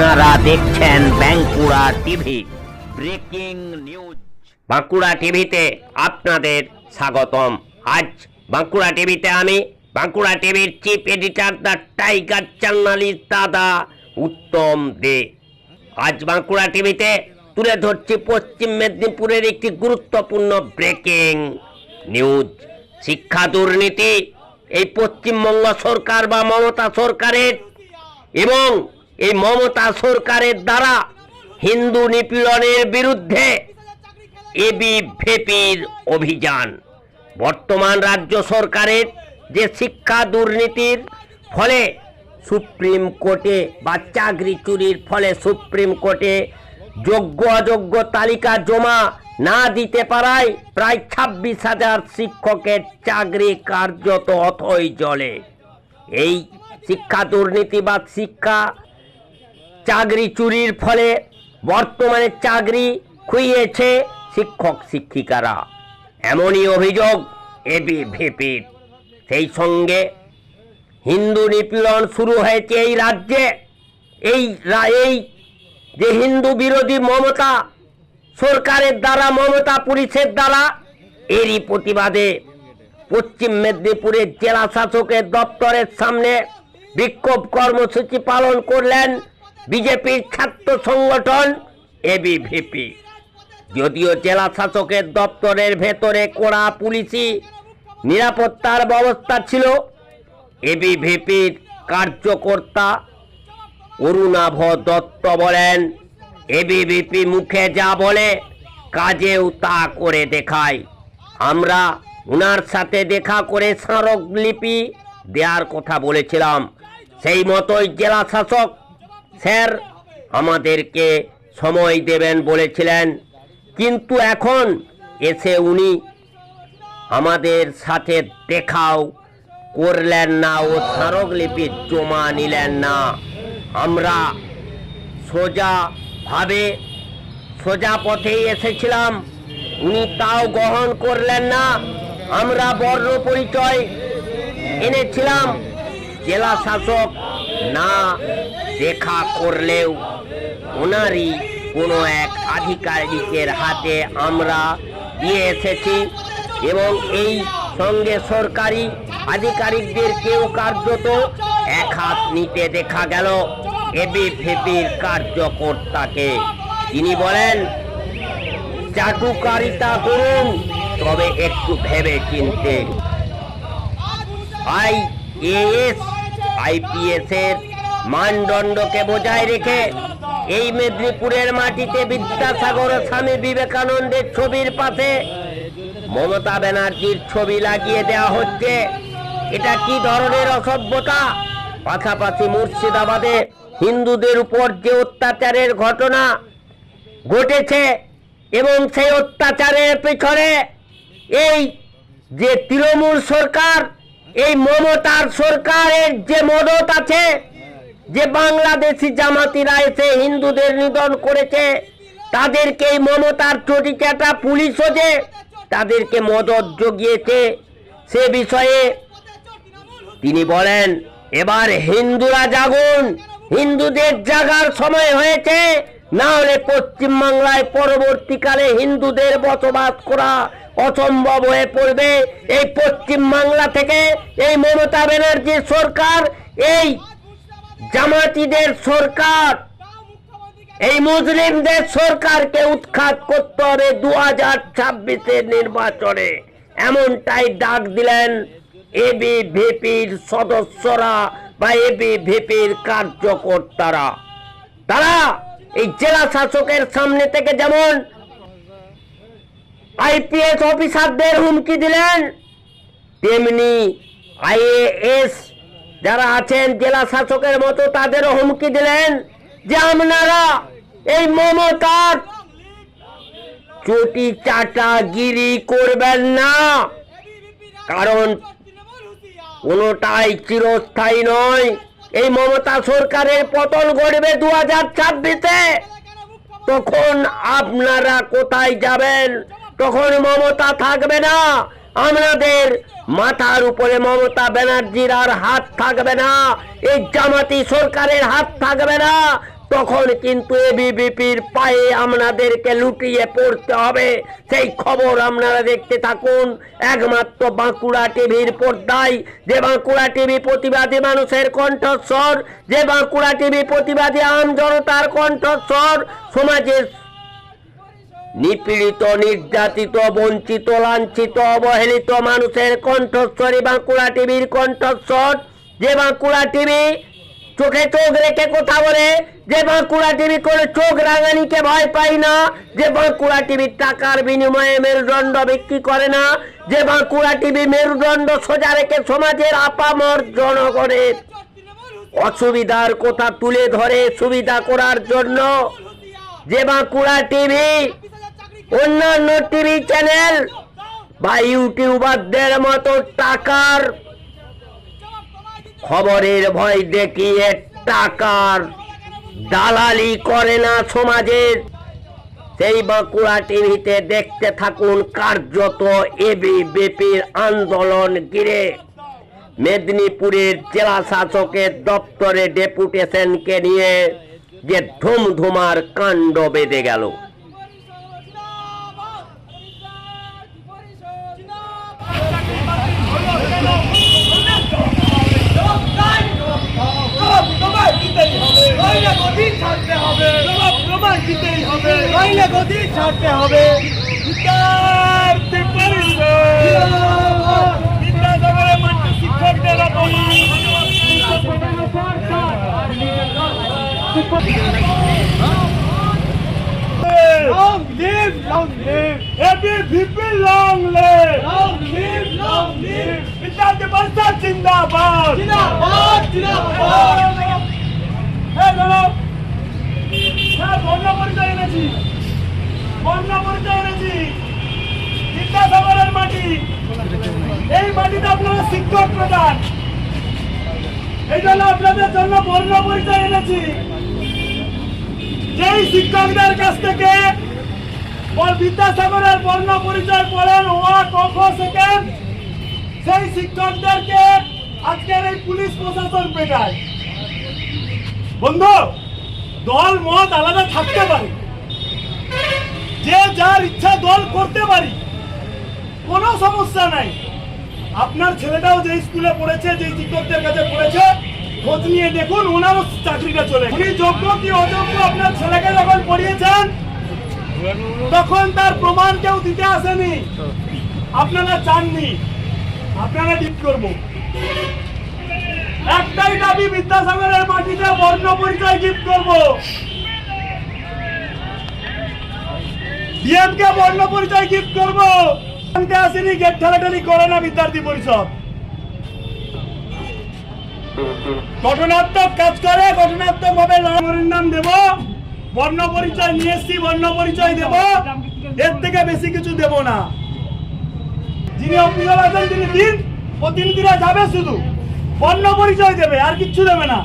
আপনারা দেখছেন Bankura TV. Breaking news. Bankura টিভিতে আপনাদের স্বাগতম। আজ বাঁকুড়া টিভিতে আমি, বাঁকুড়া টিভির chief editor the tiger journalist দাদা উত্তম দে। আজ বাঁকুড়া টিভিতে তুলে ধরছি পশ্চিম মেদিনীপুরের একটি গুরুত্বপূর্ণ ব্রেকিং নিউজ। শিক্ষা দুর্নীতি এই পশ্চিমবঙ্গ সরকার বা মমতা সরকারের এবং এই মমতা সরকারের দ্বারা হিন্দু নিপীড়নের বিরুদ্ধে এবি ভেপির অভিযান। বর্তমান রাজ্য সরকারের যে শিক্ষা দুর্নীতির ফলে সুপ্রিম কোর্টে বা চাকরি চুরির ফলে সুপ্রিম কোর্টে যোগ্য অযোগ্য তালিকা জমা না দিতে পারায় প্রায় ছাব্বিশ হাজার শিক্ষকের চাকরি কার্যত অথই জলে এই শিক্ষা দুর্নীতি বা শিক্ষা চাকরি চুরির ফলে বর্তমানে চাকরি খুইয়েছে শিক্ষক শিক্ষিকারা। এমনই অভিযোগ এবি ভিপির সেই সঙ্গে হিন্দু নিপীড়ন শুরু হয়েছে এই রাজ্যে। এই এই যে হিন্দু বিরোধী মমতা, সরকারের দ্বারা, মমতা পুলিশের দ্বারা, এরই প্রতিবাদে পশ্চিম মেদিনীপুরের জেলা শাসকের দপ্তরের সামনে বিক্ষোভ কর্মসূচি পালন করলেন বিজেপির ছাত্র সংগঠন এবিভিপি যদিও জেলা শাসকের দপ্তরের ভেতরে কড়া পুলিশি নিরাপত্তার ব্যবস্থা ছিল এবিভিপির কার্যকর্তা অরুণাভ দত্ত বলেন এবিভিপি মুখে যা বলে, কাজেও তা করে দেখায়। আমরা উনার সাথে দেখা করে স্মারকলিপি দেওয়ার কথা বলেছিলাম। সেই মতোই জেলা শাসক স্যার, আমাদেরকে সময় দেবেন বলেছিলেন, কিন্তু এখন এসে উনি আমাদের সাথে দেখাও করলেন না ও স্মারকলিপি জমা নিলেন না। আমরা সোজা ভাবে সোজা পথেই এসেছিলাম, উনি তাও গ্রহণ করলেন না। আমরা বর্ণ পরিচয় এনেছিলাম, জেলা শাসক না দেখা করলেও ওনারই কোনো এক আধিকারিকের হাতে আমরা দিয়ে এসেছি এবং এই সঙ্গে সরকারি আধিকারিকদের কেউ কার্যত এক হাত নিতে দেখা গেল এবি ফেপির কার্যকর্তাকে। তিনি বলেন চাটুকারিতা করুন, তবে একটু ভেবে চিনতে। আই এএস আইপিএস এর মানদণ্ডকে বজায় রেখে এই মেদিনীপুরের মাটিতে বিদ্যাসাগর স্বামী বিবেকানন্দের ছবির পাশে মমতা ব্যানার্জির ছবি লাগিয়ে দেওয়া হচ্ছে। এটা কি ধরনের অসভ্যতা? পাশাপাশি মুর্শিদাবাদে হিন্দুদের উপর যে অত্যাচারের ঘটনা ঘটেছে এবং সেই অত্যাচারের পেছনে এই যে তৃণমূল সরকার এই মমতার সরকারের যে মদত আছে, যে বাংলাদেশি জামাতিরা এসে হিন্দুদের নিধন করেছে, তাদেরকে এই মমতার চটিচাটা পুলিশও যে তাদেরকে মদত জগিয়েছে। সে বিষয়ে তিনি বলেন, এবার হিন্দুরা জাগুন, হিন্দুদের জাগার সময় হয়েছে, না হলে পশ্চিমবাংলায় পরবর্তীকালে হিন্দুদের বসবাস করা অসম্ভব হয়ে পড়বে। এই পশ্চিম বাংলা থেকে এই মমতা ব্যানার্জির সরকার, এই জামাতিদের সরকার, এই মুসলিমদের সরকারকে উৎখাত করতে হবে দু হাজার ছাব্বিশের নির্বাচনে। এমনটাই ডাক দিলেন এবি ভিপির সদস্যরা বা এবি ভিপির কার্যকর্তারা। তারা এই জেলা শাসকের সামনে থেকে যেমন আইপিএস অফিসারদের হুমকি দিলেন। তেমনি আইএএস যারা আছেন, জেলা শাসকের মতো তাদেরও হুমকি দিলেন যে আপনারা এই মমতার চটি চাটাগিরি করবেন না। কারণ কোনোটাই চিরস্থায়ী নয়। এই মমতা সরকারের পতন ঘটবে দু হাজার তখন আপনারা কোথায় যাবেন? তখন মমতা থাকবে না। আমাদের মাথার উপরে মমতা ব্যানার্জির আর হাত থাকবে না। এই জামাতি সরকারের হাত থাকবে না। তখন কিন্তু এবিবিপির পায়ে আপনাদেরকে লুটিয়ে পড়তে হবে। সেই খবর আপনারা দেখতে থাকুন। একমাত্র বাঁকুড়া টিভির পর্দায়। যে বাঁকুড়া টিভি প্রতিবাদী মানুষের কণ্ঠস্বর, যে বাঁকুড়া টিভি প্রতিবাদী আম জনতার কণ্ঠস্বর, সমাজের নিপীড়িত, নির্যাতিত, বঞ্চিত, লাঞ্ছিত, অবহেলিত মানুষের কণ্ঠস্বরী বাঁকুড়া টিভির কণ্ঠস্বর। যে বাঁকুড়া টিভি চোখে চোখ রেখে কথা বলে, যে বাঁকুড়া টিভি করে চোখ রাঙানিকে ভয় পাই না, যে বাঁকুড়া টিভি টাকার বিনিময়ে মেরুদণ্ড বিক্রি করে না, যে বাঁকুড়া টিভি মেরুদণ্ড সোজা রেখে সমাজের আপামর জনগণের অসুবিধার কথা তুলে ধরে সুবিধা করার জন্য। যে বাঁকুড়া টিভি অন্যান্য টিভি চ্যানেল বা ইউটিউবারদের মতো টাকার খবরের ভয় দেখিয়ে টাকার দালালি করে না সমাজের সেই বাঁকুড়া টিভিতে দেখতে থাকুন কার্যত এবিবিপির আন্দোলন ঘিরে। মেদিনীপুরের জেলা শাসকের দপ্তরে ডেপুটেশনকে নিয়ে যে ধুমধুমার কাণ্ড বেঁধে গেল। ছাড়তে হবে বিদ্যার্থী পরিষদ বিদ্যাসাগরের মাঠে শিক্ষকদের Long live, long live. ABVP long live. Long live, long live. বিদ্যার্থী পরিষদ জিন্দাবাদ। জিন্দাবাদ, জিন্দাবাদ। হ্যাঁ, দাঁড়াও। বর্ণ পরিচয় এনেছি। বর্ণ পরিচয় এনেছি। বিদ্যাসাগরের মাটি এই মাটিতে আপনারা শিক্ষক প্রদান এই জন্য আপনাদের জন্য বর্ণ পরিচয় এনেছি যেই শিক্ষকদের কাছ থেকে বিদ্যাসাগরের বর্ণ পরিচয় পড়েন ওয়া, ক সেকেন্ড সেই শিক্ষকদেরকে আজকের এই পুলিশ প্রশাসন পেটায় বন্ধু দল মত আলাদা থাকতে পারে। যে যার ইচ্ছা দল করতে পারি, কোনো সমস্যা নাই। আপনার ছেলেটাও যে স্কুলে পড়েছে যে শিক্ষকদের কাছে পড়েছে, খোঁজ নিয়ে দেখুন, ওনারও চাকরিটা চলে উনি যোগ্য কি অযোগ্য, আপনার ছেলেকে যখন পড়িয়েছেন, তখন তার প্রমাণ কেউ দিতে আসেনি। আপনারা চাননি। আপনারা ঠিক করব। একটাই দাবি, বিদ্যাসাগরের মাটিতে বর্ণ পরিচয় গিফট করব। ডিএমকে বর্ণ পরিচয় গিফট করব। আসেনি, গেট ঠেলাঠেলি করে না বিদ্যার্থী পরিষদ। গঠনাত্মক কাজ করে, গঠনাত্মক ভাবে নাম দেব। বর্ণ পরিচয় নিয়ে এসছি, বর্ণ পরিচয় দেব। এর থেকে বেশি কিছু দেব না। যিনি অফিসার আছেন তিনি দিন প্রতিনিধিরা যাবে শুধু। বর্ণ পরিচয় দেবে আর কিচ্ছু দেবে না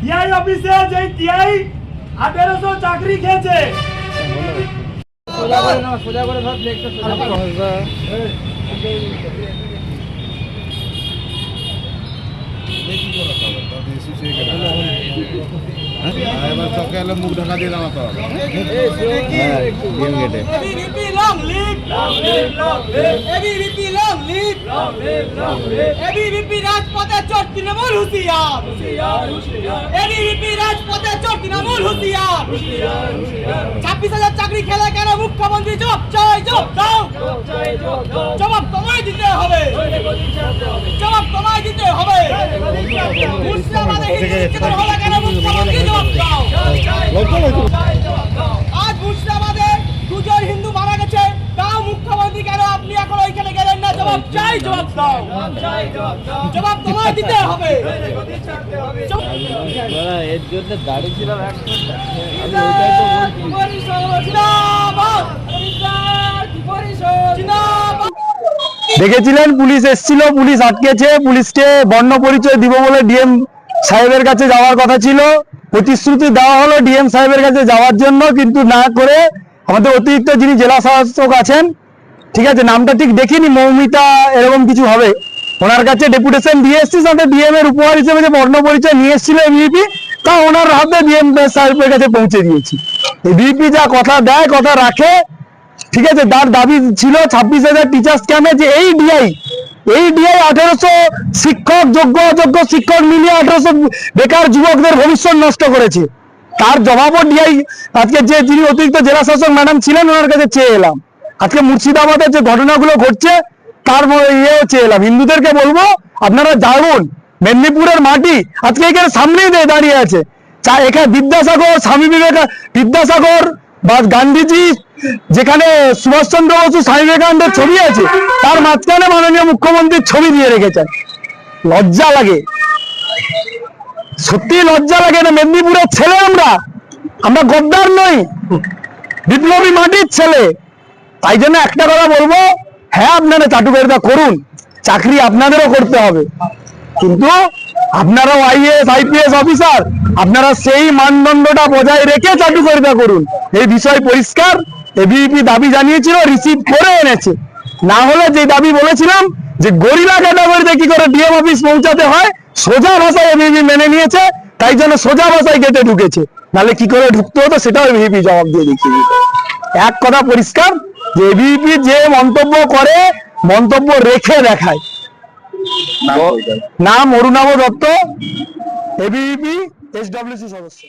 টিআই অফিসে যে টিআই আঠেরোশো চাকরি খেয়েছে ছাব্বিশ হাজার চাকরি খেলে কেন মুখ্যমন্ত্রী জবাব চাই জবাব দাও জবাব তোমায় দিতে হবে জবাব তোমায় দিতে হবে আজ মুর্শিদাবাদে দুজন হিন্দু মারা গেছে তাও মুখ্যমন্ত্রী কেন আপনি এখন ওইখানে গেলেন না জবাব চাই জবাব দাও জবাব তোমায় দিতে হবে এর জন্য দাঁড়িয়েছিলাম জিন্দাবাদ! জিন্দাবাদ! দেখেছিলেন? পুলিশ এসেছিল, পুলিশ আটকেছে, পুলিশকে বর্ণ পরিচয় দিব বলে ডিএম সাহেবের কাছে যাওয়ার কথা ছিল। প্রতিশ্রুতি দেওয়া হলো ডিএম সাহেবের কাছে যাওয়ার জন্য, কিন্তু না করে আমাদের অতিরিক্ত যিনি জেলা শাসক আছেন, ঠিক আছে, নামটা ঠিক দেখিনি, মৌমিতা এরকম কিছু হবে। ওনার কাছে ডেপুটেশন দিয়ে এসছি, সাথে ডিএম এর উপহার হিসেবে যে বর্ণ পরিচয় নিয়ে এসেছিল এমইপি তা ওনার হাতে ডিএম সাহেবের কাছে পৌঁছে দিয়েছি। বিপি যা কথা দেয়, কথা রাখে ঠিক আছে, তার দাবি ছিল ছাব্বিশ হাজার টিচার্স ক্যাম্পে যে এই ডিআই এই ডিআই আঠেরোশো শিক্ষক, যোগ্য, অযোগ্য শিক্ষক মিলিয়ে আঠেরোশো বেকার যুবকদের ভবিষ্যৎ নষ্ট করেছে। তার জবাবও ডিআই আজকে যে যিনি অতিরিক্ত জেলা শাসক ম্যাডাম ছিলেন, ওনার কাছে চেয়ে এলাম। আজকে মুর্শিদাবাদের যে ঘটনাগুলো ঘটছে, তার ইয়েও চেয়ে এলাম। হিন্দুদেরকে বলব, আপনারা জানুন, মেদিনীপুরের মাটি আজকে এখানে সামনেই দাঁড়িয়ে আছে। চা, এখানে বিদ্যাসাগর, স্বামী বিবেকা বিদ্যাসাগর গান্ধীজি, যেখানে সুভাষচন্দ্র বসু স্বামী বিবেকানন্দের ছবি আছে, তার মাঝখানে মাননীয় মুখ্যমন্ত্রীর ছবি দিয়ে রেখেছেন। লজ্জা লাগে। সত্যি লজ্জা লাগে না, মেদিনীপুরের ছেলে আমরা। আমরা গদ্দার নই। বিপ্লবী মাটির ছেলে। তাই জন্য একটা কথা বলব হ্যাঁ আপনারা চাটুকারিতা করুন, চাকরি আপনাদেরও করতে হবে। কিন্তু আপনারাও আইএস আইপিএস অফিসার আপনারা সেই মানদণ্ডটা বজায় রেখে চাটুকারিতা করুন। এই বিষয় পরিষ্কার এবিপি দাবি জানিয়েছিল রিসিভ করে এনেছে। না হলে যে দাবি বলেছিলাম, যে গরিলা ক্যাটাগরিতে কি করে ডিএম অফিস পৌঁছাতে হয়, সোজা ভাষায় এবিপি মেনে নিয়েছে, তাই জন্য সোজা ভাষায় গেটে ঢুকেছে। নাহলে কি করে ঢুকতে হতো, সেটাও এবিপি জবাব দিয়ে দেখিয়ে। এক কথা পরিষ্কার, যে এবিপি যে মন্তব্য করে, মন্তব্য রেখে দেখায়। নাম অরুণাভ দত্ত এবিপি এসডব্লিউসি সদস্য।